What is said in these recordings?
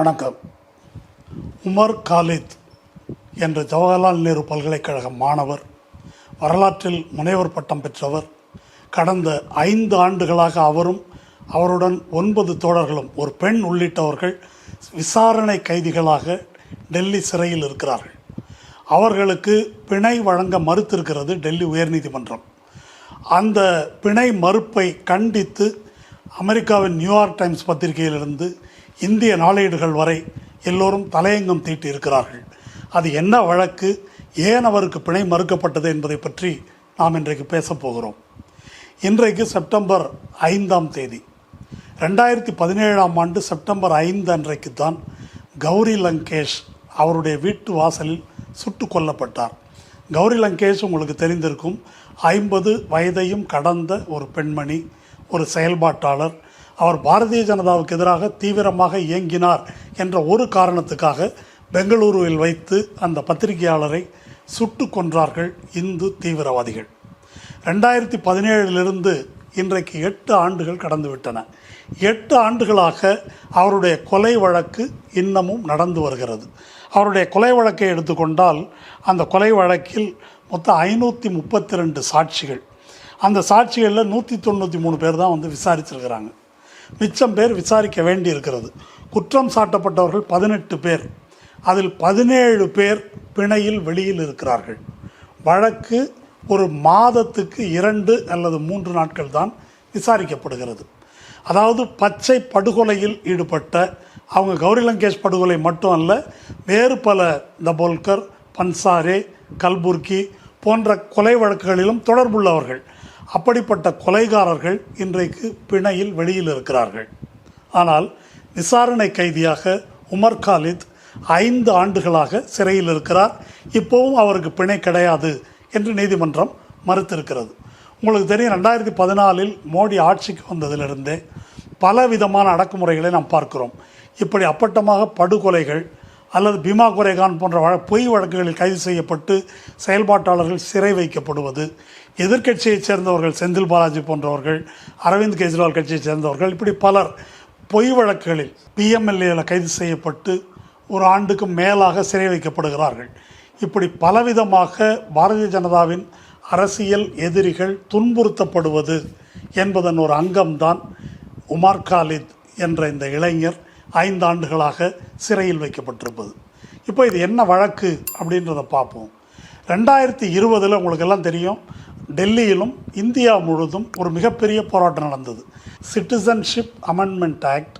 வணக்கம். Umar Khalid என்ற ஜவஹர்லால் நேரு பல்கலைக்கழக மாணவர் வரலாற்றில் முனைவர் பட்டம் பெற்றவர் கடந்த ஐந்து ஆண்டுகளாக அவரும் அவருடன் ஒன்பது தோழர்களும் ஒரு பெண் உள்ளிட்டவர்கள் விசாரணை கைதிகளாக டெல்லி சிறையில் இருக்கிறார்கள். அவர்களுக்கு பிணை வழங்க மறுத்திருக்கிறது டெல்லி உயர்நீதிமன்றம். அந்த பிணை மறுப்பை கண்டித்து அமெரிக்காவின் நியூயார்க் டைம்ஸ் பத்திரிகையிலிருந்து இந்திய நாளேடுகள் வரை எல்லோரும் தலையங்கம் தீட்டி இருக்கிறார்கள் அது என்ன வழக்கு? ஏன் அவருக்கு பிணை மறுக்கப்பட்டது என்பதை பற்றி நாம் இன்றைக்கு பேசப் போகிறோம். இன்றைக்கு செப்டம்பர் ஐந்தாம் தேதி. ரெண்டாயிரத்தி பதினேழாம் ஆண்டு செப்டம்பர் ஐந்து அன்றைக்கு தான் கௌரி லங்கேஷ் அவருடைய வீட்டு வாசலில் சுட்டு கொல்லப்பட்டார். கௌரி லங்கேஷ் உங்களுக்கு தெரிந்திருக்கும் ஐம்பது வயதையும் கடந்த ஒரு பெண்மணி ஒரு செயல்பாட்டாளர் அவர் பாரதிய ஜனதாவுக்கு எதிராக தீவிரமாக இயங்கினார் என்ற ஒரு காரணத்துக்காக பெங்களூருவில் வைத்து அந்த பத்திரிகையாளரை சுட்டு கொன்றார்கள் இந்து தீவிரவாதிகள். ரெண்டாயிரத்தி பதினேழிலிருந்து இன்றைக்கு எட்டு ஆண்டுகள் கடந்துவிட்டன. எட்டு ஆண்டுகளாக அவருடைய கொலை வழக்கு இன்னமும் நடந்து வருகிறது. அவருடைய கொலை வழக்கை எடுத்துக்கொண்டால் அந்த கொலை வழக்கில் மொத்தம் ஐநூற்றி முப்பத்தி ரெண்டு சாட்சிகள். அந்த சாட்சிகளில் நூற்றி தொண்ணூற்றி மூணு பேர் தான் வந்து விசாரிச்சிருக்கிறாங்க. மிச்சம் பேர் விசாரிக்க வேண்டி இருக்கிறது குற்றம் சாட்டப்பட்டவர்கள் பதினெட்டு பேர். அதில் பதினேழு பேர் பிணையில் வெளியில் இருக்கிறார்கள். வழக்கு ஒரு மாதத்துக்கு இரண்டு அல்லது மூன்று நாட்கள் தான் விசாரிக்கப்படுகிறது. அதாவது பச்சை படுகொலையில் ஈடுபட்ட அவங்க கௌரி லங்கேஷ் படுகொலை மட்டும் அல்ல வேறு பல தபோல்கர் பன்சாரே கல்புர்கி போன்ற கொலை வழக்குகளிலும் தொடர்புள்ளவர்கள். அப்படிப்பட்ட கொலைகாரர்கள் இன்றைக்கு பிணையில் வெளியில் இருக்கிறார்கள். ஆனால் விசாரணை கைதியாக உமர் காலித் ஐந்து ஆண்டுகளாக சிறையில் இருக்கிறார். இப்போவும் அவருக்கு பிணை கிடையாது என்று நீதிமன்றம் மறுத்திருக்கிறது. உங்களுக்கு தெரியும் ரெண்டாயிரத்தி பதினாலில் மோடி ஆட்சிக்கு வந்ததிலிருந்தே பல விதமான அடக்குமுறைகளை நாம் பார்க்கிறோம். இப்படி அப்பட்டமாக படுகொலைகள் அல்லது பீமா குரேகான் போன்ற பொய் வழக்குகளில் கைது செய்யப்பட்டு செயல்பாட்டாளர்கள் சிறை வைக்கப்படுவது எதிர்கட்சியைச் சேர்ந்தவர்கள் செந்தில் பாலாஜி போன்றவர்கள் அரவிந்த் கெஜ்ரிவால் கட்சியைச் சேர்ந்தவர்கள் இப்படி பலர் பொய் வழக்குகளில் பிஎம்எல்ஏவில் கைது செய்யப்பட்டு ஒரு ஆண்டுக்கு மேலாக சிறை வைக்கப்படுகிறார்கள். இப்படி பலவிதமாக பாரதிய ஜனதாவின் அரசியல் எதிரிகள் துன்புறுத்தப்படுவது என்பதன் ஒரு அங்கம்தான் உமார் காலித் என்ற இந்த இளைஞர் ஐந்து ஆண்டுகளாக சிறையில் வைக்கப்பட்டிருப்பது. இப்போ இது என்ன வழக்கு அப்படின்றத பார்ப்போம். ரெண்டாயிரத்தி இருபதில் உங்களுக்கு எல்லாம் தெரியும். டெல்லியிலும் இந்தியா முழுதும் ஒரு மிகப்பெரிய போராட்டம் நடந்தது. Citizenship amendment act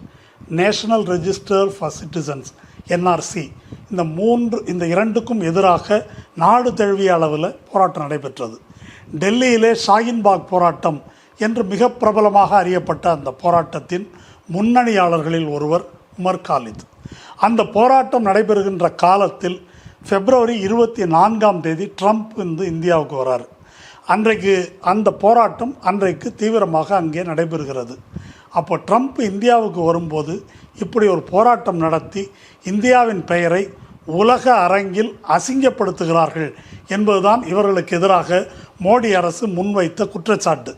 national register for citizens NRC இந்த மூன்று இந்த இரண்டுக்கும் எதிராக நாடு தழுவிய அளவில் போராட்டம் நடைபெற்றது. டெல்லியிலே ஷாகின்பாக் போராட்டம் என்று மிக பிரபலமாக அறியப்பட்ட அந்த போராட்டத்தின் முன்னணியாளர்களில் ஒருவர் உமர் காலித். அந்த போராட்டம் நடைபெறுகின்ற காலத்தில் பிப்ரவரி இருபத்தி நான்காம் தேதி ட்ரம்ப் வந்து இந்தியாவுக்கு வராரு. அன்றைக்கு அந்த போராட்டம் அன்றைக்கு தீவிரமாக அங்கே நடைபெறுகிறது. அப்போ ட்ரம்ப் இந்தியாவுக்கு வரும்போது இப்படி ஒரு போராட்டம் நடத்தி இந்தியாவின் பெயரை உலக அரங்கில் அசிங்கப்படுத்துகிறார்கள் என்பதுதான் இவர்களுக்கு எதிராக மோடி அரசு முன்வைத்த குற்றச்சாட்டு.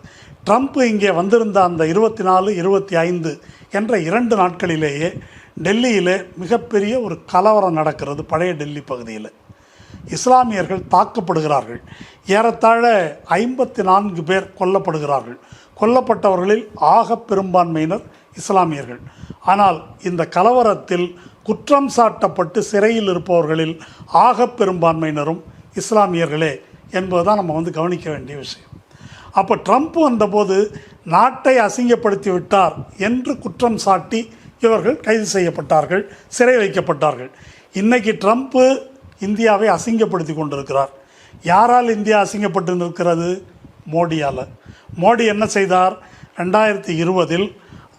ட்ரம்ப் இங்கே வந்திருந்த அந்த இருபத்தி நாலு இருபத்தி ஐந்து என்ற இரண்டு நாட்களிலேயே டெல்லியிலே மிகப்பெரிய ஒரு கலவரம் நடக்கிறது பழைய டெல்லி பகுதியில். இஸ்லாமியர்கள் தாக்கப்படுகிறார்கள். ஏறத்தாழ ஐம்பத்தி நான்கு பேர் கொல்லப்படுகிறார்கள். கொல்லப்பட்டவர்களில் ஆக பெரும்பான்மையினர் இஸ்லாமியர்கள். ஆனால் இந்த கலவரத்தில் குற்றம் சாட்டப்பட்டு சிறையில் இருப்பவர்களில் ஆக பெரும்பான்மையினரும் இஸ்லாமியர்களே என்பதுதான் நம்ம வந்து கவனிக்க வேண்டிய விஷயம். அப்போ ட்ரம்ப் வந்தபோது நாட்டை அசிங்கப்படுத்தி விட்டார் என்று குற்றம் சாட்டி இவர்கள் கைது செய்யப்பட்டார்கள் சிறை வைக்கப்பட்டார்கள். இன்றைக்கி ட்ரம்ப்பு இந்தியாவை அசிங்கப்படுத்தி கொண்டிருக்கிறார். யாரால் இந்தியா அசிங்கப்பட்டு நிற்கிறது மோடியால். மோடி என்ன செய்தார்? ரெண்டாயிரத்தி இருபதில்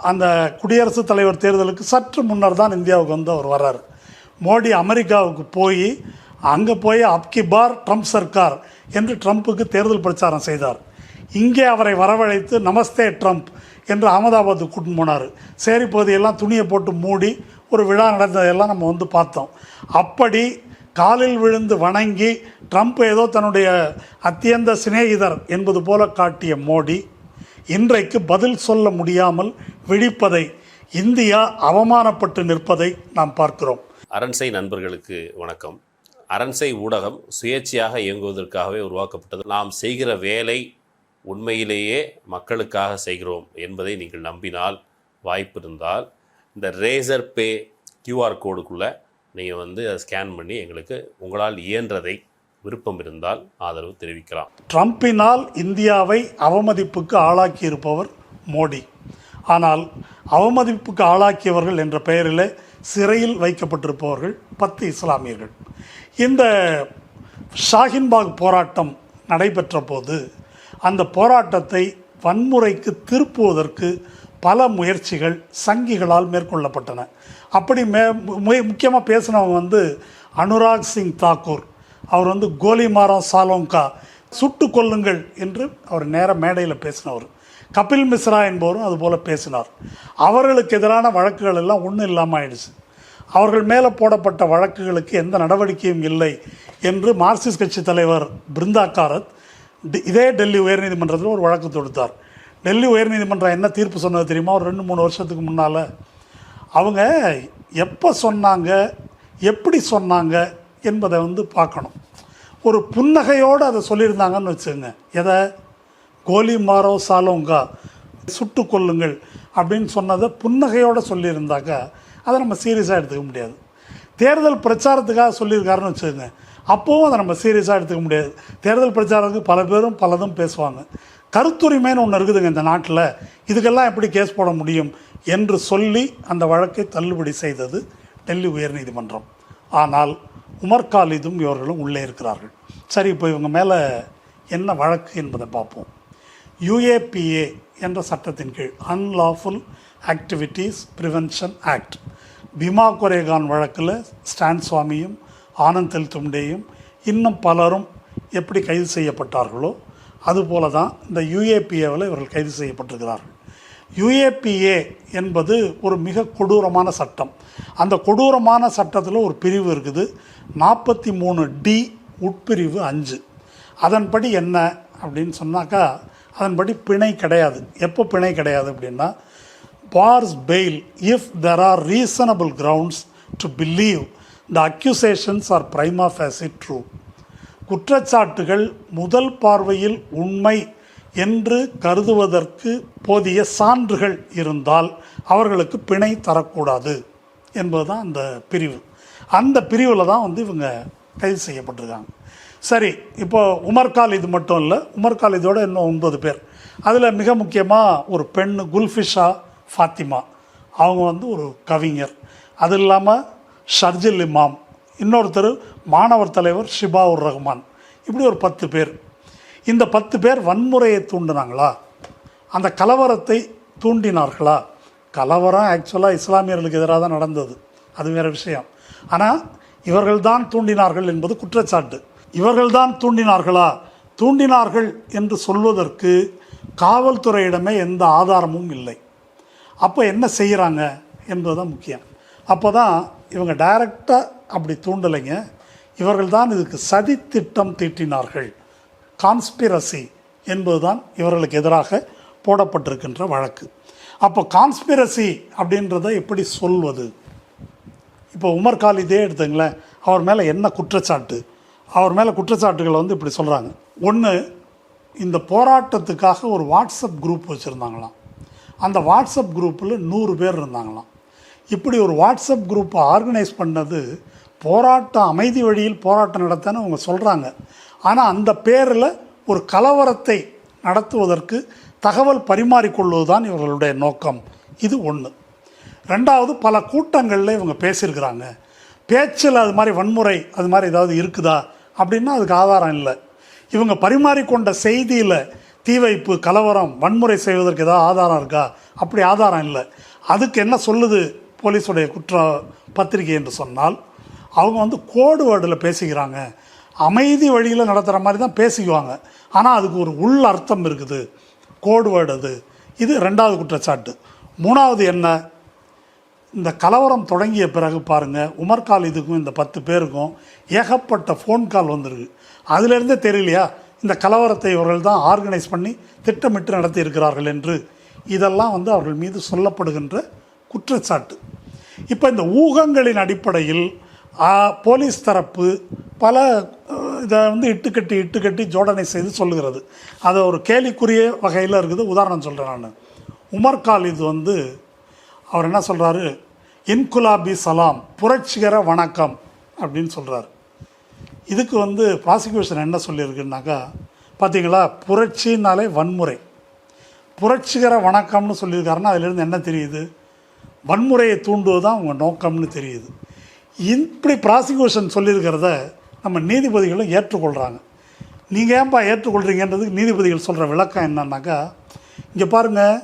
அந்த குடியரசுத் தலைவர் தேர்தலுக்கு சற்று முன்னர் தான் இந்தியாவுக்கு வந்து அவர் வர்றார். மோடி அமெரிக்காவுக்கு போய் அங்கே போய் அப்கி பார் ட்ரம்ப் சர்க்கார் என்று ட்ரம்ப்புக்கு தேர்தல் பிரச்சாரம் செய்தார். இங்கே அவரை வரவழைத்து நமஸ்தே ட்ரம்ப் என்று அகமதாபாத்துக்கு கூட்டின்னு போனார். சேரி பகுதியெல்லாம் துணியை போட்டு மூடி ஒரு விழா நடந்ததெல்லாம் நம்ம வந்து பார்த்தோம். அப்படி காலில் விழுந்து வணங்கி ட்ரம்ப் ஏதோ தன்னுடைய அத்தியந்த சிநேகிதர் என்பது போல காட்டிய மோடி இன்றைக்கு பதில் சொல்ல முடியாமல் விழிப்பதை இந்தியா அவமானப்பட்டு நிற்பதை நாம் பார்க்கிறோம். அரண்சை நண்பர்களுக்கு வணக்கம். அரண்சை ஊடகம் சுயேட்சையாக இயங்குவதற்காகவே உருவாக்கப்பட்டது. நாம் செய்கிற வேலை உண்மையிலேயே மக்களுக்காக செய்கிறோம் என்பதை நீங்கள் நம்பினால் வாய்ப்பு இருந்தால் இந்த ரேசர் பே கியூஆர் கோடுக்குள்ளே நீங்கள் வந்து அதை ஸ்கேன் பண்ணி எங்களுக்கு உங்களால் இயன்றதை விருப்பம் இருந்தால் ஆதரவு தெரிவிக்கலாம். ட்ரம்பினால் இந்தியாவை அவமதிப்புக்கு ஆளாக்கி இருப்பவர் மோடி. ஆனால் அவமதிப்புக்கு ஆளாக்கியவர்கள் என்ற பெயரில் சிறையில் வைக்கப்பட்டிருப்பவர்கள் பத்து இஸ்லாமியர்கள். இந்த ஷாஹின்பாக் போராட்டம் நடைபெற்ற போது அந்த போராட்டத்தை வன்முறைக்கு திருப்புவதற்கு பல முயற்சிகள் சங்கிகளால் மேற்கொள்ளப்பட்டன. அப்படி மே முக்கியமாக பேசினவங்க வந்து அனுராக் சிங் தாக்கூர். அவர் வந்து கோலிமாரா சாலோங்கா சுட்டு கொள்ளுங்கள் என்று அவர் நேர மேடையில் பேசினவர். கபில் மிஸ்ரா என்பவரும் அதுபோல் பேசினார். அவர்களுக்கு எதிரான வழக்குகள் எல்லாம் ஒன்றும் இல்லாமல் ஆயிடுச்சு. அவர்கள் மேலே போடப்பட்ட வழக்குகளுக்கு எந்த நடவடிக்கையும் இல்லை என்று மார்க்சிஸ்ட் கட்சி தலைவர் பிருந்தா காரத் இதே டெல்லி உயர்நீதிமன்றத்தில் ஒரு வழக்கு தொடுத்தார். டெல்லி உயர்நீதிமன்றம் என்ன தீர்ப்பு சொன்னது தெரியுமா? ஒரு ரெண்டு மூணு வருஷத்துக்கு முன்னால். அவங்க எப்போ சொன்னாங்க எப்படி சொன்னாங்க என்பதை வந்து பார்க்கணும். ஒரு புன்னகையோடு அதை சொல்லியிருந்தாங்கன்னு வச்சுக்கோங்க. எதை? கோலி மாரோ சாலோங்கா சுட்டு கொள்ளுங்கள் அப்படின்னு சொன்னதை புன்னகையோடு சொல்லியிருந்தாக்கா அதை நம்ம சீரியஸாக எடுத்துக்க முடியாது. தேர்தல் பிரச்சாரத்துக்காக சொல்லியிருக்காருன்னு வச்சுக்கோங்க. அப்போவும் அதை நம்ம சீரியஸாக எடுத்துக்க முடியாது. தேர்தல் பிரச்சாரத்துக்கு பல பேரும் பலதும் பேசுவாங்க. கருத்துரிமைன்னு ஒன்று இருக்குதுங்க இந்த நாட்டில். இதுக்கெல்லாம் எப்படி கேஸ் போட முடியும் என்று சொல்லி அந்த வழக்கை தள்ளுபடி செய்தது டெல்லி உயர்நீதிமன்றம். ஆனால் உமர் காலிதும் இவர்களும் உள்ளே இருக்கிறார்கள். சரி இப்போ இவங்க மேலே என்ன வழக்கு என்பதை பார்ப்போம். யுஏபிஏ என்ற சட்டத்தின் கீழ் unlawful activities prevention act Bhima Koregaon வழக்கில் ஸ்டான் சுவாமியும் ஆனந்த் தெல் தும்டேயும் இன்னும் பலரும் எப்படி கைது செய்யப்பட்டார்களோ அதுபோல தான் இந்த யுஏபிஏவில் இவர்கள் கைது செய்யப்பட்டிருக்கிறார்கள். யுஏபிஏ என்பது ஒரு மிக கொடூரமான சட்டம். அந்த கொடூரமான சட்டத்தில் ஒரு பிரிவு இருக்குது. நாற்பத்தி மூணு டி உட்பிரிவு அஞ்சு. அதன்படி என்ன அப்படின்னு சொன்னாக்கா அதன்படி பிணை கிடையாது. எப்போ பிணை கிடையாது அப்படின்னா bars bail if there are reasonable grounds to believe the accusations are prima facie true குற்றச்சாட்டுகள் முதல் பார்வையில் உண்மை என்று கருதுவதற்கு போதிய சான்றுகள் இருந்தால் அவர்களுக்கு பிணை தரக்கூடாது என்பதுதான் அந்த பிரிவு. அந்த பிரிவில் தான் வந்து இவங்க கைது செய்யப்பட்டிருக்காங்க. சரி இப்போ உமர் இது மட்டும் இல்லை உமர் காலிதோட இன்னும் ஒன்பது பேர். அதில் மிக முக்கியமாக ஒரு பெண் குல்ஃபிஷா ஃபாத்திமா. அவங்க வந்து ஒரு கவிஞர். அது இல்லாமல் ஷர்ஜில் இமாம். இன்னொருத்தர் மாணவர் தலைவர் ஷிபாவுர் ரஹ்மான். இப்படி ஒரு பத்து பேர். இந்த பத்து பேர் வன்முறையை தூண்டினாங்களா? அந்த கலவரத்தை தூண்டினார்களா? கலவரம் ஆக்சுவலாக இஸ்லாமியர்களுக்கு எதிராக தான் நடந்தது. அது வேறு விஷயம். ஆனால் இவர்கள்தான் தூண்டினார்கள் என்பது குற்றச்சாட்டு. இவர்கள்தான் தூண்டினார்களா? தூண்டினார்கள் என்று சொல்வதற்கு காவல்துறையிடமே எந்த ஆதாரமும் இல்லை. அப்போ என்ன செய்கிறாங்க என்பது தான் முக்கியம். அப்போ தான் இவங்க டைரக்டாக அப்படி தூண்டலைங்க. இவர்கள் தான் இதுக்கு சதி திட்டம் தீட்டினார்கள். கான்ஸ்பிரசி என்பதுதான் இவர்களுக்கு எதிராக போடப்பட்டிருக்கின்ற வழக்கு. அப்போ கான்ஸ்பிரசி அப்படின்றத எப்படி சொல்வது? இப்போ உமர் காலிதே எடுத்துங்களேன். அவர் மேலே என்ன குற்றச்சாட்டு? அவர் மேலே குற்றச்சாட்டுகளை வந்து இப்படி சொல்கிறாங்க ஒன்று இந்த போராட்டத்துக்காக ஒரு வாட்ஸ்அப் குரூப் வச்சுருந்தாங்களாம். அந்த வாட்ஸ்அப் குரூப்பில் நூறு பேர் இருந்தாங்களாம். இப்படி ஒரு வாட்ஸ்அப் குரூப்பை ஆர்கனைஸ் பண்ணது போராட்டம் அமைதி வழியில் போராட்டம் நடத்தன்னு அவங்க சொல்கிறாங்க ஆனால் அந்த பேரில் ஒரு கலவரத்தை நடத்துவதற்கு தகவல் பரிமாறிக்கொள்வது தான் இவர்களுடைய நோக்கம். இது ஒன்று ரெண்டாவது பல கூட்டங்களில் இவங்க பேசியிருக்கிறாங்க. பேச்சில் அது மாதிரி வன்முறை அது மாதிரி ஏதாவது இருக்குதா? அப்படின்னா அதுக்கு ஆதாரம் இல்லை. இவங்க பரிமாறிக்கொண்ட செய்தியில் தீ வைப்பு கலவரம் வன்முறை செய்வதற்கு ஏதாவது ஆதாரம் இருக்கா? அப்படி ஆதாரம் இல்லை. அதுக்கு என்ன சொல்லுது போலீஸுடைய குற்ற பத்திரிகை என்று சொன்னால் அவங்க வந்து கோடு வேர்டில் பேசிக்கிறாங்க. அமைதி வழியில் நடத்துகிற மாதிரி தான் பேசிக்குவாங்க. ஆனால் அதுக்கு ஒரு உள் அர்த்தம் இருக்குது. கோடு வேர்டு அது. இது ரெண்டாவது குற்றச்சாட்டு. மூணாவது என்ன? இந்த கலவரம் தொடங்கிய பிறகு பாருங்கள் உமர் காலிதுக்கும் இந்த பத்து பேருக்கும் ஏகப்பட்ட ஃபோன் கால் வந்திருக்கு. அதுலேருந்தே தெரியலையா? இந்த கலவரத்தை இவர்கள் தான் ஆர்கனைஸ் பண்ணி திட்டமிட்டு நடத்தி இருக்கிறார்கள் என்று. இதெல்லாம் வந்து அவர்கள் மீது சொல்லப்படுகின்ற குற்றச்சாட்டு. இப்போ இந்த ஊகங்களின் அடிப்படையில் போலீஸ் தரப்பு பல இதை வந்து இட்டுக்கட்டி இட்டுக்கட்டி ஜோடனை செய்து சொல்லுகிறது. அது ஒரு கேலிக்குரிய வகையில் இருக்குது. உதாரணம் சொல்கிறேன் நான். உமர் காலித் வந்து அவர் என்ன சொல்கிறாரு இன்குலாபி சலாம் புரட்சிகர வணக்கம் அப்படின்னு சொல்கிறார் இதுக்கு வந்து ப்ராசிக்யூஷன் என்ன சொல்லியிருக்குன்னாக்கா பார்த்தீங்களா புரட்சினாலே வன்முறை. புரட்சிகர வணக்கம்னு சொல்லியிருக்காருன்னா அதிலிருந்து என்ன தெரியுது? வன்முறையை தூண்டுவது தான் அவங்க நோக்கம்னு தெரியுது. இப்படி ப்ராசிக்யூஷன் சொல்லியிருக்கிறத நம்ம நீதிபதிகளும் ஏற்றுக்கொள்கிறாங்க நீங்கள் ஏன்பா ஏற்றுக்கொள்கிறீங்கன்றதுக்கு நீதிபதிகள் சொல்கிற விளக்கம் என்னன்னாக்கா இங்கே பாருங்கள்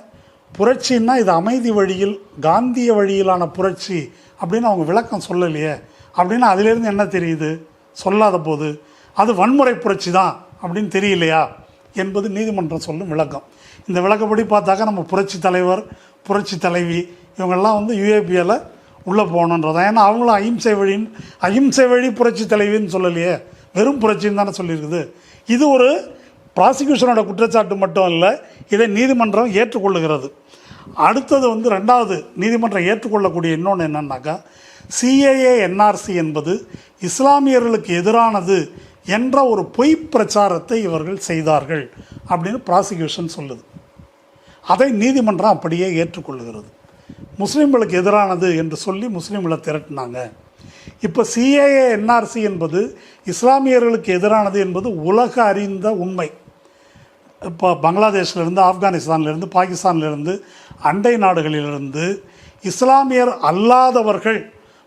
புரட்சின்னா இது அமைதி வழியில் காந்திய வழியிலான புரட்சி அப்படின்னு அவங்க விளக்கம் சொல்லலையே. அப்படின்னு அதிலேருந்து என்ன தெரியுது? சொல்லாத போது அது வன்முறை புரட்சி தான் அப்படின்னு தெரியலையா? என்பது நீதிமன்றம் சொல்லும் விளக்கம். இந்த விளக்கப்படி பார்த்தாக்கா நம்ம புரட்சி தலைவர் புரட்சி தலைவி இவங்கெல்லாம் வந்து யூஏபிஎல உள்ளே போகணுன்றதான். ஏன்னா அவங்களும் அஹிம்சை வழின்னு அஹிம்சை வழி புரட்சி தலைவின்னு சொல்லலையே. வெறும் புரட்சின்னு தானே சொல்லியிருக்குது. இது ஒரு ப்ராசிக்யூஷனோட குற்றச்சாட்டு மட்டும் இல்லை இதை நீதிமன்றம் ஏற்றுக்கொள்ளுகிறது. அடுத்தது வந்து ரெண்டாவது நீதிமன்றம் ஏற்றுக்கொள்ளக்கூடிய இன்னொன்று என்னன்னாக்கா சிஏஏ என்ஆர்சி என்பது இஸ்லாமியர்களுக்கு எதிரானது என்ற ஒரு பொய் பிரச்சாரத்தை இவர்கள் செய்தார்கள் அப்படின்னு ப்ராசிக்யூஷன் சொல்லுது. அதை நீதிமன்றம் அப்படியே ஏற்றுக்கொள்ளுகிறது. முஸ்லீம்களுக்கு எதிரானது என்று சொல்லி முஸ்லீம்களை திரட்டினாங்க. இப்போ சிஏஏ என்ஆர்சி என்பது இஸ்லாமியர்களுக்கு எதிரானது என்பது உலக அறிந்த உண்மை. இப்போ பங்களாதேஷ்லேருந்து ஆப்கானிஸ்தான்லேருந்து பாகிஸ்தான்லேருந்து அண்டை நாடுகளிலிருந்து இஸ்லாமியர் அல்லாதவர்கள்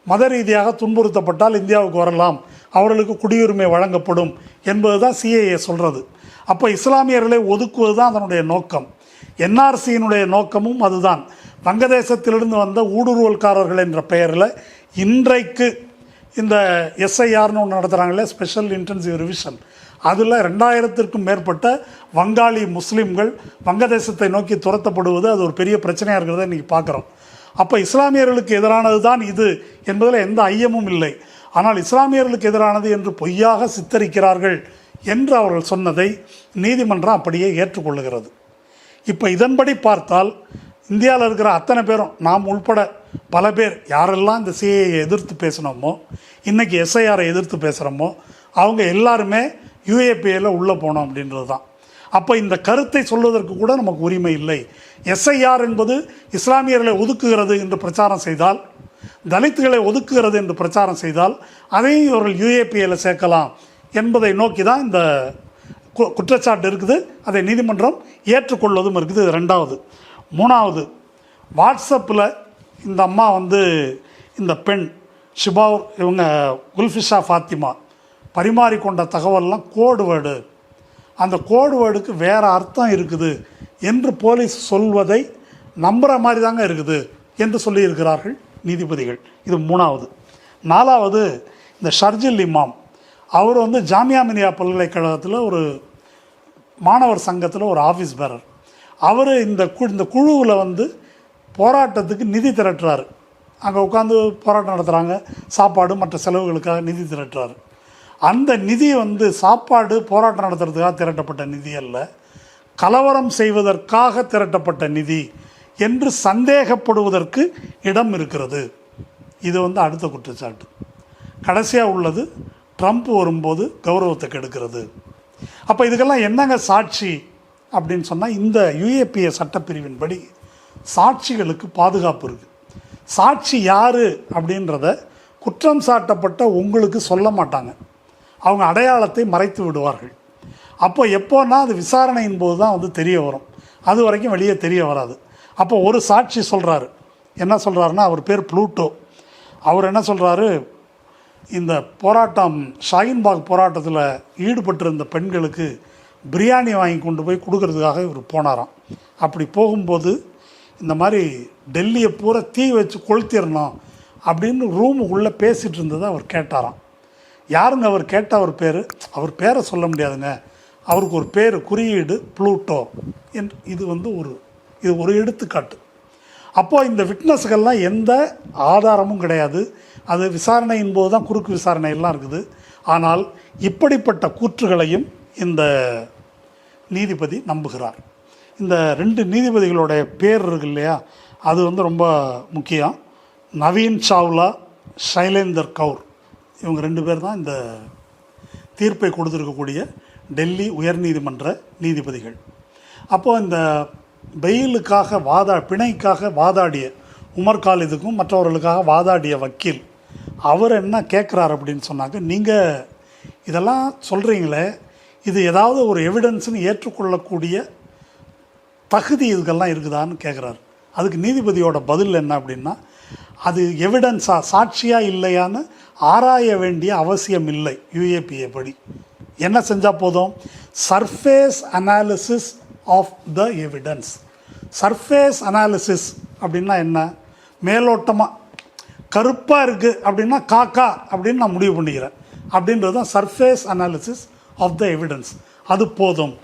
மத ரீதியாக துன்புறுத்தப்பட்டால் இந்தியாவுக்கு வரலாம். அவர்களுக்கு குடியுரிமை வழங்கப்படும் என்பது தான் சிஏஏ சொல்கிறது அப்போ இஸ்லாமியர்களை ஒதுக்குவது தான் அதனுடைய நோக்கம். என்ஆர்சியினுடைய நோக்கமும் அதுதான். வங்கதேசத்திலிருந்து வந்த ஊடுருவல்காரர்கள் என்ற பெயரில் இன்றைக்கு இந்த எஸ்ஐஆர்னு ஒன்று நடத்துகிறாங்களே ஸ்பெஷல் இன்டென்சிவ் ரிவிஷன் அதில் ரெண்டாயிரத்திற்கும் மேற்பட்ட வங்காளி முஸ்லீம்கள் வங்கதேசத்தை நோக்கி துரத்தப்படுவது அது ஒரு பெரிய பிரச்சனையாக இருக்கிறத இன்றைக்கி பார்க்குறோம் அப்போ இஸ்லாமியர்களுக்கு எதிரானது தான் இது என்பதில் எந்த ஐயமும் இல்லை. ஆனால் இஸ்லாமியர்களுக்கு எதிரானது என்று பொய்யாக சித்தரிக்கிறார்கள் என்று அவர்கள் சொன்னதை நீதிமன்றம் அப்படியே ஏற்றுக்கொள்ளுகிறது. இப்போ இதன்படி பார்த்தால் இந்தியாவில் இருக்கிற அத்தனை பேரும் நாம் உள்பட பல பேர் யாரெல்லாம் இந்த சிஐயை எதிர்த்து பேசினோமோ இன்றைக்கி எஸ்ஐஆரை எதிர்த்து பேசுகிறோமோ அவங்க எல்லாருமே யூஏபிஏல உள்ளே போனோம் அப்படின்றது தான் அப்போ இந்த கருத்தை சொல்வதற்கு கூட நமக்கு உரிமை இல்லை. எஸ்ஐஆர் என்பது இஸ்லாமியர்களை ஒதுக்குகிறது என்று பிரச்சாரம் செய்தால் தலித்துகளை ஒதுக்குகிறது என்று பிரச்சாரம் செய்தால் அதையும் இவர்கள் யூஏபிஏல சேர்க்கலாம் என்பதை நோக்கி தான் இந்த கு- குற்றச்சாட்டு இருக்குது. அதை நீதிமன்றம் ஏற்றுக்கொள்வதும் இருக்குது. இது ரெண்டாவது மூணாவது வாட்ஸ்அப்பில் இந்த அம்மா வந்து இந்த பெண் ஷிபா இவங்க குல்ஃபிஷா ஃபாத்திமா பரிமாறிக்கொண்ட தகவல்லாம் கோடு வேர்டு அந்த கோடு வேர்டுக்கு வேறு அர்த்தம் இருக்குது என்று போலீஸ் சொல்வதை நம்புகிற மாதிரி தாங்க இருக்குது என்று சொல்லியிருக்கிறார்கள் நீதிபதிகள். இது மூணாவது. நாலாவது இந்த ஷர்ஜில் இமாம் அவர் வந்து ஜாமியா மினியா பல்கலைக்கழகத்தில் ஒரு மாணவர் சங்கத்தில் ஒரு ஆஃபீஸ் பேரர் அவர் இந்த கு இந்த குழுவில் வந்து போராட்டத்துக்கு நிதி திரட்டுறாரு. அங்கே உட்காந்து போராட்டம் நடத்துகிறாங்க சாப்பாடு மற்ற செலவுகளுக்காக நிதி திரட்டுறாரு. அந்த நிதி வந்து சாப்பாடு போராட்டம் நடத்துறதுக்காக திரட்டப்பட்ட நிதி அல்ல. கலவரம் செய்வதற்காக திரட்டப்பட்ட நிதி என்று சந்தேகப்படுவதற்கு இடம் இருக்கிறது. இது வந்து அடுத்த குற்றச்சாட்டு. கடைசியாக உள்ளது ட்ரம்ப் வரும்போது கௌரவத்தை கெடுக்கிறது. அப்போ இதுக்கெல்லாம் என்னங்க சாட்சி? அப்படின்னு சொன்னால் இந்த யுஏபிஏ சட்டப்பிரிவின்படி சாட்சிகளுக்கு பாதுகாப்பு இருக்குது சாட்சி யார் அப்படின்றத குற்றம் சாட்டப்பட்ட உங்களுக்கு சொல்ல மாட்டாங்க. அவங்க அடையாளத்தை மறைத்து விடுவார்கள். அப்போ எப்போன்னா அது விசாரணையின் போது தான் வந்து தெரிய வரும். அது வரைக்கும் வெளியே தெரிய வராது. அப்போ ஒரு சாட்சி சொல்கிறாரு என்ன சொல்கிறாருன்னா அவர் பேர் ப்ளூட்டோ. அவர் என்ன சொல்கிறாரு இந்த போராட்டம் ஷாகின்பாக் போராட்டத்தில் ஈடுபட்டிருந்த பெண்களுக்கு பிரியாணி வாங்கி கொண்டு போய் கொடுக்கறதுக்காக இவர் போனாராம். அப்படி போகும்போது இந்த மாதிரி டெல்லியை பூரா தீ வச்சு கொளுத்திடணும் அப்படின்னு ரூமுக்குள்ளே பேசிகிட்டு இருந்ததை அவர் கேட்டாராம். யாருங்க அவர்? கேட்ட அவர் பேர்? அவர் பேரை சொல்ல முடியாதுங்க. அவருக்கு ஒரு பேர் குறியீடு ப்ளூட்டோ. என்று இது வந்து ஒரு இது ஒரு எடுத்துக்காட்டு. அப்போது இந்த விட்னஸ்கள்லாம் எந்த ஆதாரமும் கிடையாது. அது விசாரணையின் போது தான் குறுக்கு விசாரணை எல்லாம் இருக்குது. ஆனால் இப்படிப்பட்ட கூற்றுகளையும் இந்த நீதிபதி நம்புகிறார். இந்த ரெண்டு நீதிபதிகளுடைய பேர் இருக்கு இல்லையா? அது வந்து ரொம்ப முக்கியம். நவீன் சாவ்லா ஷைலேந்தர் கவுர். இவங்க ரெண்டு பேர் தான் இந்த தீர்ப்பை கொடுத்துருக்கக்கூடிய டெல்லி உயர்நீதிமன்ற நீதிபதிகள். அப்போது இந்த பெயிலுக்காக வாதா பிணைக்காக வாதாடிய உமர் காலிதுக்கும் மற்றவர்களுக்காக வாதாடிய வக்கீல் அவர் என்ன கேட்குறாரு அப்படின்னு சொன்னாக்க நீங்கள் இதெல்லாம் சொல்கிறீங்களே இது ஏதாவது ஒரு எவிடன்ஸ்னு ஏற்றுக்கொள்ளக்கூடிய தகுதி இதுக்கெல்லாம் இருக்குதான்னு கேட்குறாரு அதுக்கு நீதிபதியோட பதில் என்ன அப்படின்னா அது எவிடன்ஸா சாட்சியாக இல்லையான்னு ஆராய வேண்டிய அவசியம் இல்லை யூஏபிஏ படி. என்ன செஞ்சால் போதும்? Surface analysis of the evidence surface analysis அப்படின்னா என்ன? மேலோட்டமாக கருப்பாக இருக்குது அப்படின்னா காக்கா அப்படின்னு நான் முடிவு பண்ணிக்கிறேன். அப்படின்றது தான் surface analysis of the evidence அது போதும்.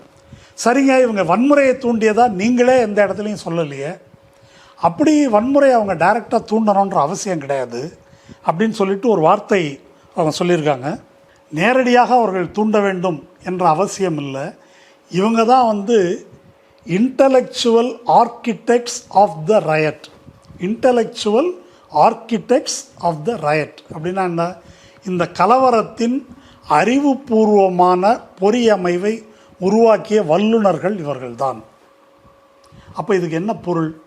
சரிங்க இவங்க வன்முறையை தூண்டியதாக நீங்களே எந்த இடத்துலையும் சொல்லலையே. அப்படி வன்முறையை அவங்க டைரெக்டாக தூண்டணுன்ற அவசியம் கிடையாது. அப்படின்னு சொல்லிட்டு ஒரு வார்த்தை அவங்க சொல்லியிருக்காங்க. நேரடியாக அவர்கள் தூண்ட வேண்டும் என்ற அவசியம் இல்லை. இவங்க தான் வந்து intellectual architects of the riot intellectual architects of the riot அப்படின்னா என்ன? இந்த கலவரத்தின் அறிவுபூர்வமான பொறியமைவை உருவாக்கிய வல்லுனர்கள் இவர்கள்தான். அப்போ இதுக்கு என்ன பொருள்?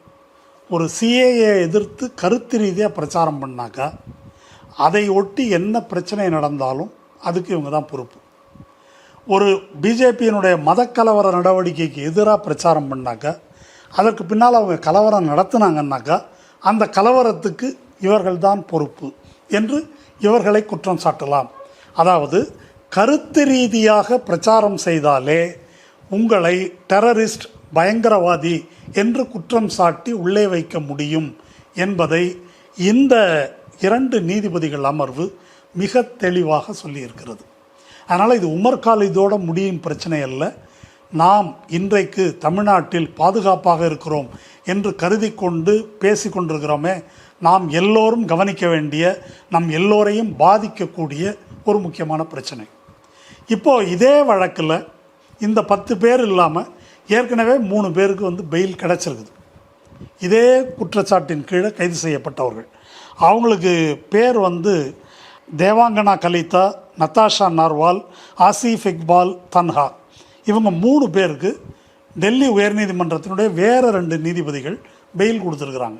ஒரு சிஏஏ எதிர்த்து கருத்து ரீதியாக பிரச்சாரம் பண்ணாக்கா அதை ஒட்டி என்ன பிரச்சனை நடந்தாலும் அதுக்கு இவங்க தான் பொறுப்பு. ஒரு பிஜேபியினுடைய மதக்கலவர நடவடிக்கைக்கு எதிராக பிரச்சாரம் பண்ணாக்கா அதற்கு பின்னால் அவங்க கலவரம் நடத்துனாங்கன்னாக்கா அந்த கலவரத்துக்கு இவர்கள்தான் பொறுப்பு என்று இவர்களை குற்றம் சாட்டலாம். அதாவது கருத்து ரீதியாக பிரச்சாரம் செய்தாலே உங்களை டெரரிஸ்ட் பயங்கரவாதி என்று குற்றம் சாட்டி உள்ளே வைக்க முடியும் என்பதை இந்த இரண்டு நீதிபதிகள் அமர்வு மிக தெளிவாக சொல்லியிருக்கிறது. அதனால் இது உமர் காலிதோட முடியும் பிரச்சனை அல்ல. நாம் இன்றைக்கு தமிழ்நாட்டில் பாதுகாப்பாக இருக்கிறோம் என்று கருதி கொண்டு பேசி கொண்டிருக்கிறோமே நாம் எல்லோரும் கவனிக்க வேண்டிய நம் எல்லோரையும் பாதிக்கக்கூடிய ஒரு முக்கியமான பிரச்சனை. இப்போ இதே வழக்கில் இந்த பத்து பேர் இல்லாமல் ஏற்கனவே மூணு பேருக்கு வந்து பெயில் கிடச்சிருக்குது. இதே குற்றச்சாட்டின் கீழே கைது செய்யப்பட்டவர்கள். அவங்களுக்கு பேர் வந்து தேவாங்கனா கலிதா நத்தாஷா நார்வால் ஆசிஃப் இக்பால் தன்ஹா. இவங்க மூணு பேருக்கு டெல்லி உயர்நீதிமன்றத்தினுடைய வேறு ரெண்டு நீதிபதிகள் பெயில் கொடுத்துருக்குறாங்க.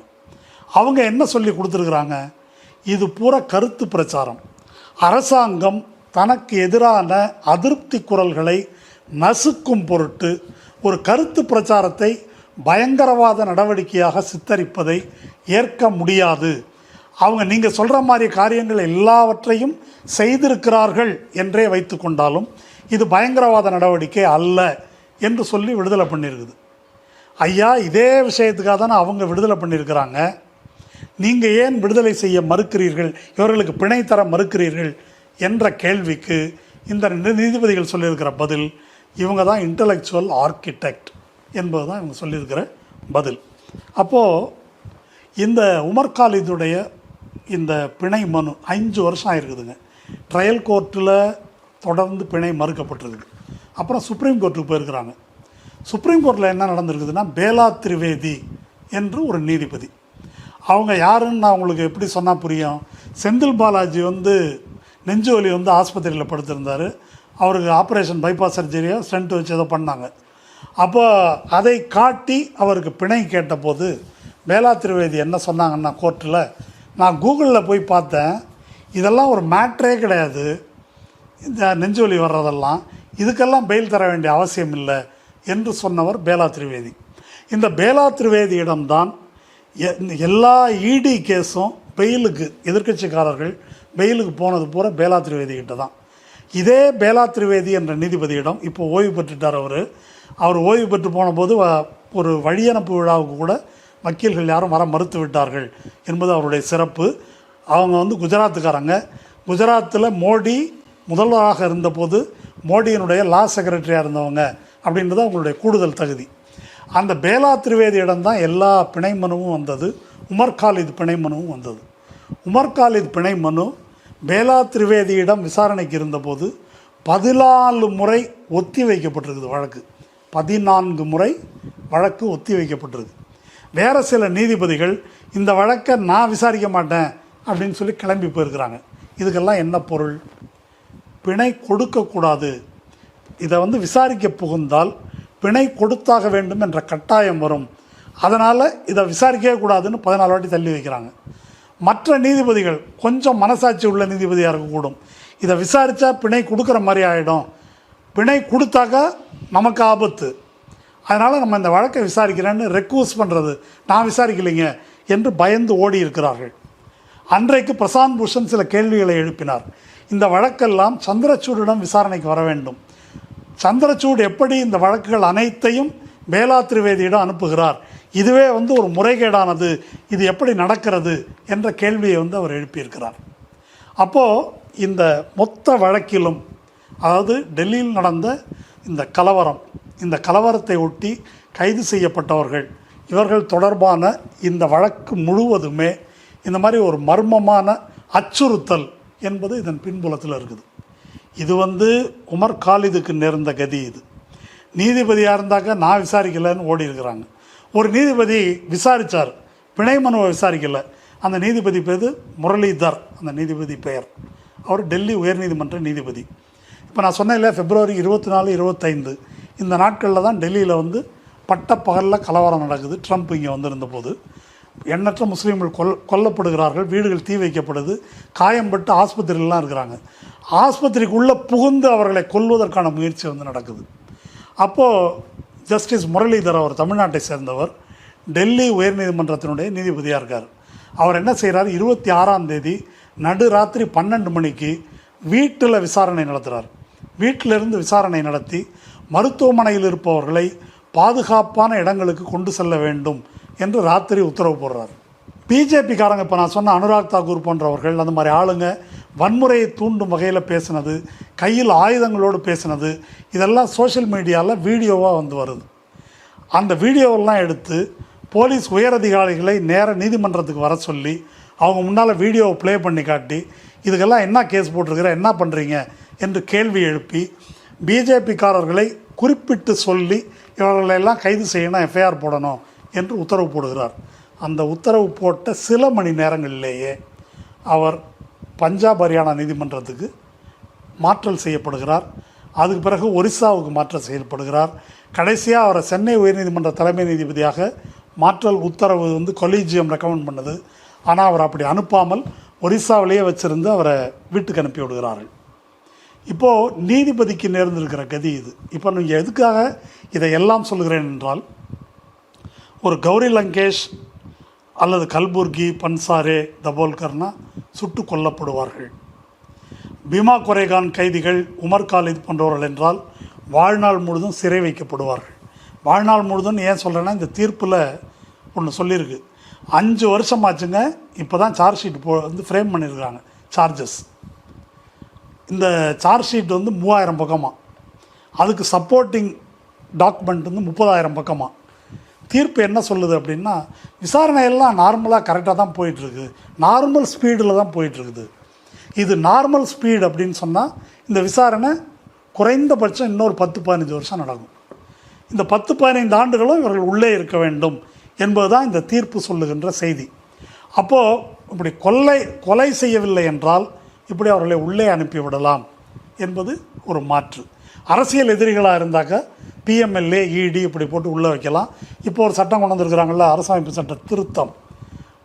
அவங்க என்ன சொல்லி கொடுத்துருக்குறாங்க? இது பூரா கருத்து பிரச்சாரம். அரசாங்கம் தனக்கு எதிரான அதிருப்தி குரல்களை நசுக்கும் பொருட்டு ஒரு கருத்து பிரச்சாரத்தை பயங்கரவாத நடவடிக்கையாக சித்தரிப்பதை ஏற்க முடியாது. அவங்க நீங்கள் சொல்கிற மாதிரி காரியங்கள் எல்லாவற்றையும் செய்திருக்கிறார்கள் என்றே வைத்து கொண்டாலும் இது பயங்கரவாத நடவடிக்கை அல்ல என்று சொல்லி விடுதலை பண்ணியிருக்குது ஐயா இதே விஷயத்துக்காக தானே அவங்க விடுதலை பண்ணியிருக்கிறாங்க நீங்கள் ஏன் விடுதலை செய்ய மறுக்கிறீர்கள்? இவர்களுக்கு பிணை தர மறுக்கிறீர்கள்? என்ற கேள்விக்கு இந்த ரெண்டு நீதிபதிகள் சொல்லியிருக்கிற பதில் இவங்க தான் இன்டலெக்சுவல் ஆர்கிடெக்ட் என்பது தான் இவங்க சொல்லியிருக்கிற பதில். அப்போது இந்த உமர் காலிதுடைய இந்த பிணை மனு அஞ்சு வருஷம் ஆயிருக்குதுங்க. ட்ரையல் கோர்ட்டில் தொடர்ந்து பிணை மறுக்கப்பட்டிருக்கு. அப்புறம் சுப்ரீம் கோர்ட்டுக்கு போயிருக்கிறாங்க. சுப்ரீம் கோர்ட்டில் என்ன நடந்திருக்குதுன்னா பேலா திரிவேதி என்று ஒரு நீதிபதி அவங்க யாருன்னு நான் உங்களுக்கு எப்படி சொன்னால் புரியும். செந்தில் பாலாஜி வந்து நெஞ்சு வலி வந்து ஆஸ்பத்திரியில் படுத்திருந்தார். அவருக்கு ஆப்ரேஷன் பைபாஸ் சர்ஜரியை ஸ்டென்ட் வச்சு ஏதோ பண்ணாங்க. அப்போ அதை காட்டி அவருக்கு பிணை கேட்டபோது வேளா திருவேதி என்ன சொன்னாங்கன்னா கோர்ட்டில் நான் கூகுளில் போய் பார்த்தேன். இதெல்லாம் ஒரு மேட்ரே கிடையாது. இந்த நெஞ்சுவலி வர்றதெல்லாம் இதுக்கெல்லாம் பெயில் தர வேண்டிய அவசியம் இல்லை என்று சொன்னவர் பேலா திரிவேதி. இந்த பேலா திரிவேதியிடம்தான் எல்லா இடி கேஸும் பெயிலுக்கு எதிர்க்கட்சிக்காரர்கள் பெயிலுக்கு போனது பூரா பேலா திரிவேதி கிட்ட தான். இதே பேலா திரிவேதி என்ற நீதிபதியிடம் இப்போ ஓய்வு பெற்றுட்டார் அவர். அவர் ஓய்வு பெற்று போனபோது வ- ஒரு வழியனுப்பு விழாவுக்கு கூட வக்கீல்கள் யாரும் வர மறுத்து விட்டார்கள் என்பது அவருடைய சிறப்பு. அவங்க வந்து குஜராத்துக்காரங்க. குஜராத்தில் மோடி முதல்வராக இருந்தபோது மோடியினுடைய லா செக்ரட்டரியாக இருந்தவங்க அப்படின்றது அவங்களுடைய கூடுதல் தகுதி. அந்த பேலா திரிவேதியிடம் தான் எல்லா பிணை மனுவும் வந்தது. உமர் காலித் பிணை மனுவும் வந்தது. உமர் காலித் பிணை மனு பேலா திரிவேதியிடம் விசாரணைக்கு இருந்தபோது பதினாலு முறை ஒத்தி வைக்கப்பட்டிருக்குது வழக்கு. பதினான்கு முறை வழக்கு ஒத்தி வைக்கப்பட்டிருக்கு வேறு சில நீதிபதிகள் இந்த வழக்கை நான் விசாரிக்க மாட்டேன் அப்படின்னு சொல்லி கிளம்பி போயிருக்கிறாங்க. இதுக்கெல்லாம் என்ன பொருள்? பிணை கொடுக்கக்கூடாது. இதை வந்து விசாரிக்க புகுந்தால் பிணை கொடுத்தாக வேண்டும் என்ற கட்டாயம் வரும். அதனால் இதை விசாரிக்கவே கூடாதுன்னு பதினாலு வாட்டி தள்ளி வைக்கிறாங்க. மற்ற நீதிபதிகள் கொஞ்சம் மனசாட்சி உள்ள நீதிபதியாக இருக்கக்கூடும். இதை விசாரித்தா பிணை கொடுக்குற மாதிரி ஆகிடும் பிணை கொடுத்தாக்கா நமக்கு ஆபத்து. அதனால் நம்ம இந்த வழக்கை விசாரிக்கிறேன்னு ரெக்வஸ்ட் பண்ணுறது நான் விசாரிக்கலைங்க என்று பயந்து ஓடி இருக்கிறார்கள். அன்றைக்கு பிரசாந்த் பூஷன் சில கேள்விகளை எழுப்பினார். இந்த வழக்கெல்லாம் சந்திரசூடிடம் விசாரணைக்கு வர வேண்டும். சந்திரசூட் எப்படி இந்த வழக்குகள் அனைத்தையும் வேளா திரிவேதியிடம் அனுப்புகிறார்? இதுவே வந்து ஒரு முறைகேடானது. இது எப்படி நடக்கிறது? என்ற கேள்வியை வந்து அவர் எழுப்பியிருக்கிறார். அப்போது இந்த மொத்த வழக்கிலும் அதாவது டெல்லியில் நடந்த இந்த கலவரம் இந்த கலவரத்தை ஒட்டி கைது செய்யப்பட்டவர்கள் இவர்கள் தொடர்பான இந்த வழக்கு முழுவதுமே இந்த மாதிரி ஒரு மர்மமான அச்சுறுத்தல் என்பது இதன் பின்புலத்தில் இருக்குது. இது வந்து உமர் காலிதுக்கு நேர்ந்த கதி இது. நீதிபதியாக இருந்தாக்க நான் விசாரிக்கலைன்னு ஓடி இருக்கிறாங்க. ஒரு நீதிபதி விசாரித்தார் பிணை மனுவை விசாரிக்கல. அந்த நீதிபதி பேர் முரளிதர். அந்த நீதிபதி பெயர். அவர் டெல்லி உயர்நீதிமன்ற நீதிபதி. இப்போ நான் சொன்னேன் பிப்ரவரி இருபத்தி நாலு இருபத்தைந்து. இந்த நாட்களில் தான் டெல்லியில் வந்து பட்டப்பகலில் கலவரம் நடக்குது. ட்ரம்ப் இங்கே வந்திருந்த போது எண்ணற்ற முஸ்லீம்கள் கொல் கொல்லப்படுகிறார்கள். வீடுகள் தீ வைக்கப்படுது. காயம்பட்டு ஆஸ்பத்திரியிலாம் இருக்கிறாங்க. ஆஸ்பத்திரிக்குள்ளே புகுந்து அவர்களை கொல்வதற்கான முயற்சி வந்து நடக்குது. அப்போது ஜஸ்டிஸ் முரளிதர் அவர் தமிழ்நாட்டை சேர்ந்தவர். டெல்லி உயர்நீதிமன்றத்தினுடைய நீதிபதியாக இருக்கார். அவர் என்ன செய்கிறார் இருபத்தி ஆறாம் தேதி நடுராத்திரி பன்னெண்டு மணிக்கு வீட்டில் விசாரணை நடத்துகிறார் வீட்டிலிருந்து விசாரணை நடத்தி மருத்துவமனையில் இருப்பவர்களை பாதுகாப்பான இடங்களுக்கு கொண்டு செல்ல வேண்டும் என்று ராத்திரி உத்தரவு போடுறார். பிஜேபிக்காரங்க இப்போ நான் சொன்ன அனுராக் தாக்கூர் போன்றவர்கள் அந்த மாதிரி ஆளுங்க வன்முறையை தூண்டும் வகையில் பேசினது கையில் ஆயுதங்களோடு பேசினது இதெல்லாம் சோஷியல் மீடியாவில் வீடியோவாக வந்து வருது. அந்த வீடியோவெல்லாம் எடுத்து போலீஸ் உயரதிகாரிகளை நேர நீதிமன்றத்துக்கு வர சொல்லி அவங்க முன்னால் வீடியோவை ப்ளே பண்ணி காட்டி இதுக்கெல்லாம் என்ன கேஸ் போட்டிருக்கிற என்ன பண்ணுறீங்க என்று கேள்வி எழுப்பி பிஜேபிக்காரர்களை குறிப்பிட்டு சொல்லி இவர்களெல்லாம் கைது செய்யணும் எஃப்ஐஆர் போடணும் என்று உத்தரவு போடுகிறார். அந்த உத்தரவு போட்ட சில மணி நேரங்களிலேயே அவர் பஞ்சாப் ஹரியானா நீதிமன்றத்துக்கு மாற்றல் செய்யப்படுகிறார். அதுக்கு பிறகு ஒரிசாவுக்கு மாற்றம் செய்யப்படுகிறார். கடைசியாக அவரை சென்னை உயர்நீதிமன்ற தலைமை நீதிபதியாக மாற்றல் உத்தரவு வந்து கொலீஜியம் ரெக்கமெண்ட் பண்ணுது. ஆனால் அவர் அப்படி அனுப்பாமல் ஒரிசாவிலேயே வச்சுருந்து அவரை வீட்டுக்கு அனுப்பி விடுகிறார்கள். இப்போது நீதிபதிக்கு நேர்ந்திருக்கிற கதி இது. இப்போ நீங்கள் எதுக்காக இதை எல்லாம் சொல்லுகிறேன் என்றால் ஒரு கௌரி லங்கேஷ் அல்லது கல்புர்கி பன்சாரே தபோல்கர்னா சுட்டு கொல்லப்படுவார்கள். பீமா குறைகான் கைதிகள் உமர் காலித் போன்றவர்கள் என்றால் வாழ்நாள் முழுதும் சிறை வைக்கப்படுவார்கள். வாழ்நாள் முழுதும் ஏன் சொல்கிறேன்னா இந்த தீர்ப்பில் ஒன்று சொல்லியிருக்கு. அஞ்சு வருஷமாச்சுங்க இப்போ தான் சார்ஜ் ஷீட் போ வந்து ஃப்ரேம் பண்ணியிருக்காங்க சார்ஜஸ் இந்த சார்ஜ் ஷீட் வந்து மூவாயிரம் பக்கமாக அதுக்கு சப்போர்ட்டிங் டாக்குமெண்ட் வந்து முப்பதாயிரம் பக்கமாக தீர்ப்பு என்ன சொல்லுது அப்படின்னா விசாரணை எல்லாம் நார்மலாக கரெக்டாக தான் போயிட்டுருக்கு. நார்மல் ஸ்பீடில் தான் போயிட்டுருக்குது. இது நார்மல் ஸ்பீடு அப்படின்னு சொன்னால் இந்த விசாரணை குறைந்தபட்சம் இன்னொரு பத்து பதினஞ்சு வருஷம் நடக்கும். இந்த பத்து பதினைந்து ஆண்டுகளும் இவர்கள் உள்ளே இருக்க வேண்டும் என்பது தான் இந்த தீர்ப்பு சொல்லுகின்ற செய்தி. அப்போது இப்படி கொள்ளை கொலை செய்யவில்லை என்றால் இப்படி அவர்களை உள்ளே அனுப்பிவிடலாம் என்பது ஒரு மாற்று. அரசியல் எதிரிகளாக இருந்தாக்க பிஎம்எல்ஏ இடி இப்படி போட்டு உள்ளே வைக்கலாம். இப்போ ஒரு சட்டம் கொண்டு வந்திருக்கிறாங்கள அரசமைப்பு சட்ட திருத்தம்.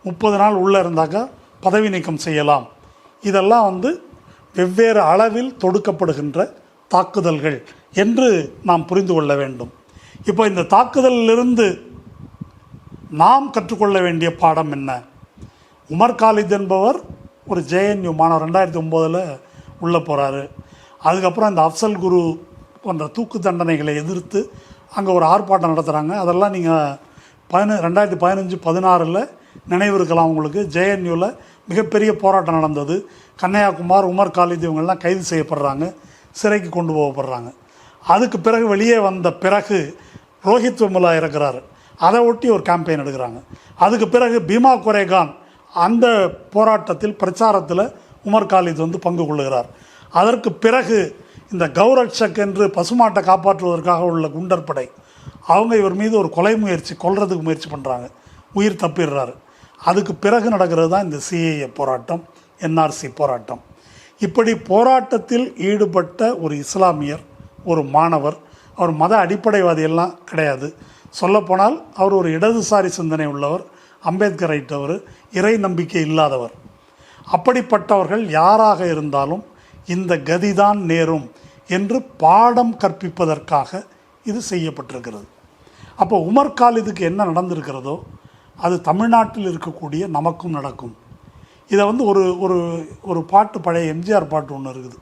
முப்பது நாள் உள்ளே இருந்தாக்க பதவி நீக்கம் செய்யலாம். இதெல்லாம் வந்து வெவ்வேறு அளவில் தொடுக்கப்படுகின்ற தாக்குதல்கள் என்று நாம் புரிந்து கொள்ள வேண்டும். இப்போ இந்த தாக்குதலிலிருந்து நாம் கற்றுக்கொள்ள வேண்டிய பாடம் என்ன? உமர் காலித் என்பவர் ஒரு ஜேஎன்யூ மாணவர் ரெண்டாயிரத்தி ஒம்போதில் உள்ளே போகிறாரு அதுக்கப்புறம் இந்த அப்சல் குரு போன்ற தூக்கு தண்டனைகளை எதிர்த்து அங்கே ஒரு ஆர்ப்பாட்டம் நடத்துகிறாங்க அதெல்லாம் நீங்கள் பதின ரெண்டாயிரத்தி பதினஞ்சு பதினாறில் நினைவு இருக்கலாம் உங்களுக்கு. ஜேஎன்யூவில் மிகப்பெரிய போராட்டம் நடந்தது. கன்னியாகுமார் உமர் காலித் இவங்கெல்லாம் கைது செய்யப்படுறாங்க. சிறைக்கு கொண்டு போகப்படுறாங்க. அதுக்கு பிறகு வெளியே வந்த பிறகு ரோஹித் விமலா இறக்குறாரு. அதை ஒட்டி ஒரு கேம்பெயின் எடுக்கிறாங்க. அதுக்கு பிறகு பீமா கொரேகான் அந்த போராட்டத்தில் பிரச்சாரத்தில் உமர் காலித் வந்து பங்கு கொள்ளுகிறார். அதற்கு பிறகு இந்த கௌரட்சக் என்று பசுமாட்டை காப்பாற்றுவதற்காக உள்ள குண்டர் படை அவங்க இவர் மீது ஒரு கொலை முயற்சி கொல்றதுக்கு முயற்சி பண்ணுறாங்க உயிர் தப்பிடுறாரு. அதுக்கு பிறகு நடக்கிறது தான் இந்த சிஏஏ போராட்டம் என்ஆர்சி போராட்டம். இப்படி போராட்டத்தில் ஈடுபட்ட ஒரு இஸ்லாமியர் ஒரு மாணவர் அவர் மத அடிப்படைவாதியெல்லாம் கிடையாது. சொல்லப்போனால் அவர் ஒரு இடதுசாரி சிந்தனை உள்ளவர் அம்பேத்கர் ஐட்டவர் இறை நம்பிக்கை இல்லாதவர். அப்படிப்பட்டவர்கள் யாராக இருந்தாலும் இந்த கதிதான் நேரும் என்று பாடம் கற்பிப்பதற்காக இது செய்யப்பட்டிருக்கிறது. அப்போ உமர் காலிதுக்கு என்ன நடந்திருக்கிறதோ அது தமிழ்நாட்டில் இருக்கக்கூடிய நமக்கும் நடக்கும். இதை வந்து ஒரு ஒரு ஒரு பாட்டு பழைய எம்ஜிஆர் பாட்டு ஒன்று இருக்குது.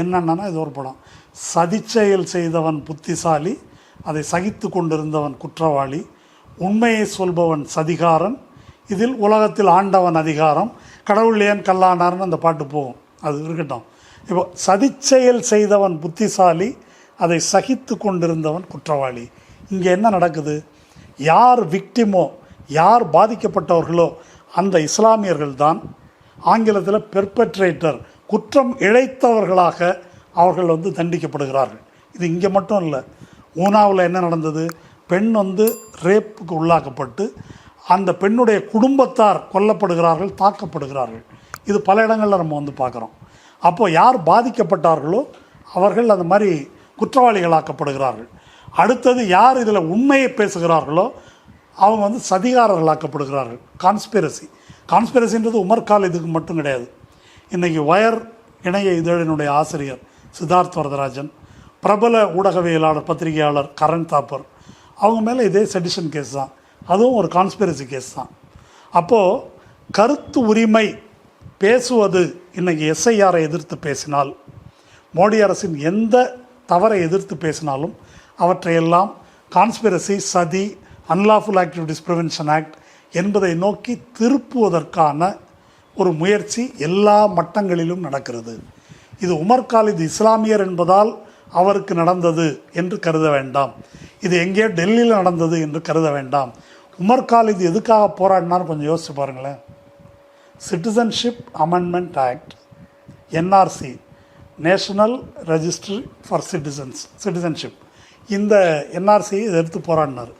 என்னென்னா இது ஒரு படம். சதிச்செயல் செய்தவன் புத்திசாலி அதை சகித்து கொண்டிருந்தவன் குற்றவாளி உண்மையை சொல்பவன் சதிகாரன் இதில் உலகத்தில் ஆண்டவன் அதிகாரம் கடவுள் ஏன் கல்லானார்னு அந்த பாட்டு போகும். அது இருக்கட்டும். இப்போ சதிச்செயல் செய்தவன் புத்திசாலி அதை சகித்து கொண்டிருந்தவன் குற்றவாளி. இங்கே என்ன நடக்குது? யார் விக்டிமோ யார் பாதிக்கப்பட்டவர்களோ அந்த இஸ்லாமியர்கள் தான் ஆங்கிலத்தில் பெர்பட்ரேட்டர் குற்றம் இழைத்தவர்களாக அவர்கள் வந்து தண்டிக்கப்படுகிறார்கள். இது இங்கே மட்டும் இல்லை ஊனாவில் என்ன நடந்தது? பெண் வந்து ரேப்புக்கு உள்ளாக்கப்பட்டு அந்த பெண்ணுடைய குடும்பத்தார் கொல்லப்படுகிறார்கள் தாக்கப்படுகிறார்கள். இது பல இடங்களில் நம்ம வந்து பார்க்குறோம். அப்போது யார் பாதிக்கப்பட்டார்களோ அவர்கள் அந்த மாதிரி குற்றவாளிகளாக்கப்படுகிறார்கள். அடுத்தது யார் இதில் உண்மையை பேசுகிறார்களோ அவங்க வந்து சதிகாரர்களாக்கப்படுகிறார்கள். கான்ஸ்பிரசி கான்ஸ்பிரசின்றது உமர்கால் இதுக்கு மட்டும் கிடையாது. இன்றைக்கி வயர் இணைய இதழினுடைய ஆசிரியர் சித்தார்த் வரதராஜன் பிரபல ஊடகவியலாளர் பத்திரிகையாளர் கரண் தாப்பர் அவங்க மேலே இதே செடிஷன் கேஸ் தான். அதுவும் ஒரு கான்ஸ்பிரசி கேஸ் தான். அப்போது கருத்து உரிமை பேசுவது இன்னைக்கு எஸ்ஐஆரை எதிர்த்து பேசினால் மோடி அரசின் எந்த தவறை எதிர்த்து பேசினாலும் அவற்றையெல்லாம் கான்ஸ்பிரசி சதி அன்லாஃபுல் ஆக்டிவிட்டிஸ் ப்ரிவென்ஷன் ஆக்ட் என்பதை நோக்கி திருப்புவதற்கான ஒரு முயற்சி எல்லா மட்டங்களிலும் நடக்கிறது. இது உமர் காலித் இஸ்லாமியர் என்பதால் அவருக்கு நடந்தது என்று கருத வேண்டாம். இது எங்கேயோ டெல்லியில் நடந்தது என்று கருத வேண்டாம். உமர் காலித் எதுக்காக போராடினான்னு கொஞ்சம் யோசிச்சு பாருங்களேன். Citizenship amendment act NRC national registry for citizens citizenship இந்த என்ஆர்சியை எதிர்த்து போராடினார்.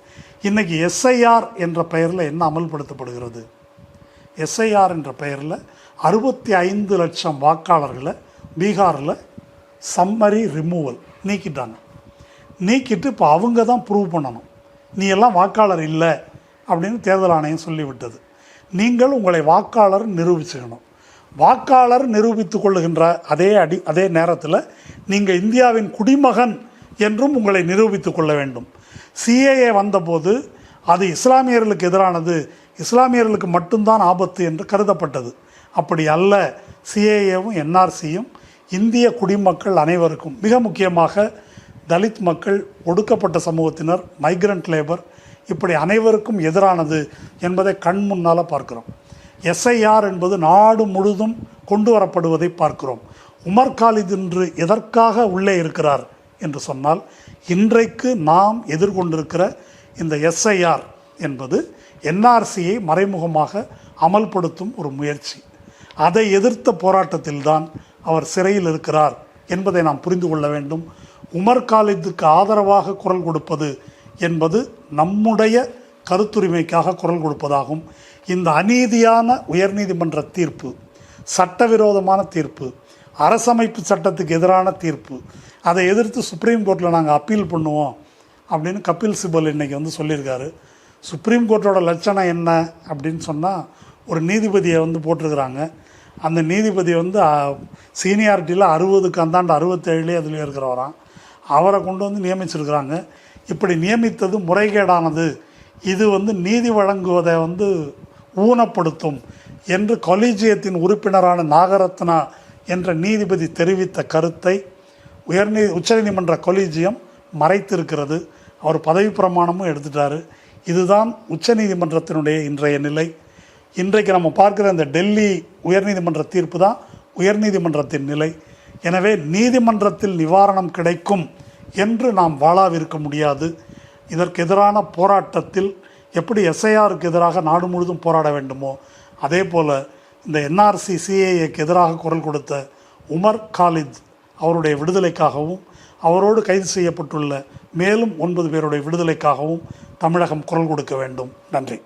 இன்றைக்கி எஸ்ஐஆர் என்ற பெயரில் என்ன அமல்படுத்தப்படுகிறது? எஸ்ஐஆர் என்ற பெயரில் அறுபத்தி ஐந்து லட்சம் வாக்காளர்களை பீகாரில் சம்மரி ரிமூவல் நீக்கிட்டாங்க. நீக்கிட்டு இப்போ அவங்க தான் ப்ரூவ் பண்ணணும். நீ எல்லாம் வாக்காளர் இல்லை அப்படின்னு தேர்தல் ஆணையம் சொல்லிவிட்டது. நீங்கள் உங்களை வாக்காளர் நிரூபிச்சுக்கணும். வாக்காளர் நிரூபித்து கொள்ளுகின்ற அதே அடி அதே நேரத்தில் நீங்கள் இந்தியாவின் குடிமகன் என்றும் உங்களை நிரூபித்து கொள்ள வேண்டும். சிஏஏ வந்தபோது அது இஸ்லாமியர்களுக்கு எதிரானது. இஸ்லாமியர்களுக்கு மட்டும்தான் ஆபத்து என்று கருதப்பட்டது. அப்படி அல்ல சிஏஏவும் என்ஆர்சியும் இந்திய குடிமக்கள் அனைவருக்கும் மிக முக்கியமாக தலித் மக்கள் ஒடுக்கப்பட்ட சமூகத்தினர் மைக்ரண்ட் லேபர் இப்படி அனைவருக்கும் எதிரானது என்பதை கண் முன்னால் பார்க்கிறோம். எஸ்ஐஆர் என்பது நாடு முழுதும் கொண்டு வரப்படுவதை பார்க்கிறோம். உமர் காலித் இன்று எதற்காக உள்ளே இருக்கிறார் என்று சொன்னால் இன்றைக்கு நாம் எதிர்கொண்டிருக்கிற இந்த எஸ்ஐஆர் என்பது என்ஆர்சியை மறைமுகமாக அமல்படுத்தும் ஒரு முயற்சி. அதை எதிர்த்த போராட்டத்தில்தான் அவர் சிறையில் இருக்கிறார் என்பதை நாம் புரிந்து கொள்ள வேண்டும். உமர் காலித்துக்கு ஆதரவாக குரல் கொடுப்பது என்பது நம்முடைய கருத்துரிமைக்காக குரல் கொடுப்பதாகும். இந்த அநீதியான உயர்நீதிமன்ற தீர்ப்பு சட்டவிரோதமான தீர்ப்பு அரசமைப்பு சட்டத்துக்கு எதிரான தீர்ப்பு அதை எதிர்த்து சுப்ரீம் கோர்ட்டில் நாங்கள் அப்பீல் பண்ணுவோம் அப்படின்னு கபில் சிபல் இன்னைக்கு வந்து சொல்லியிருக்காரு. சுப்ரீம் கோர்ட்டோட லட்சணம் என்ன அப்படின்னு சொன்னால் ஒரு நீதிபதியை வந்து போட்டிருக்கிறாங்க. அந்த நீதிபதி வந்து சீனியாரிட்டியில் அறுபதுக்கு அந்தாண்டு அறுபத்தேழுலேயே அதுலேயே இருக்கிறவராம். அவரை கொண்டு வந்து நியமிச்சிருக்கிறாங்க. இப்படி நியமித்தது முறைகேடானது. இது வந்து நீதி வழங்குவதை வந்து ஊனப்படுத்தும் என்று கொலீஜியத்தின் உறுப்பினரான நாகரத்னா என்ற நீதிபதி தெரிவித்த கருத்தை உயர்நீ உச்சநீதிமன்ற கொலீஜியம் மறைத்திருக்கிறது. அவர் பதவி பிரமாணமும் எடுத்துட்டார். இதுதான் உச்சநீதிமன்றத்தினுடைய இன்றைய நிலை. இன்றைக்கு நம்ம பார்க்குற இந்த டெல்லி உயர்நீதிமன்ற தீர்ப்பு தான் உயர்நீதிமன்றத்தின் நிலை. எனவே நீதிமன்றத்தில் நிவாரணம் கிடைக்கும் என்று நாம் வாழாவிருக்க முடியாது. இதற்கு எதிரான போராட்டத்தில் எப்படி எஸ்ஐஆருக்கு எதிராக நாடு முழுதும் போராட வேண்டுமோ அதே போல் இந்த என்ஆர்சி சிஏஏக்கு எதிராக குரல் கொடுத்த உமர் காலித் அவருடைய விடுதலைக்காகவும் அவரோடு கைது செய்யப்பட்டுள்ள மேலும் ஒன்பது பேருடைய விடுதலைக்காகவும் தமிழகம் குரல் கொடுக்க வேண்டும். நன்றி.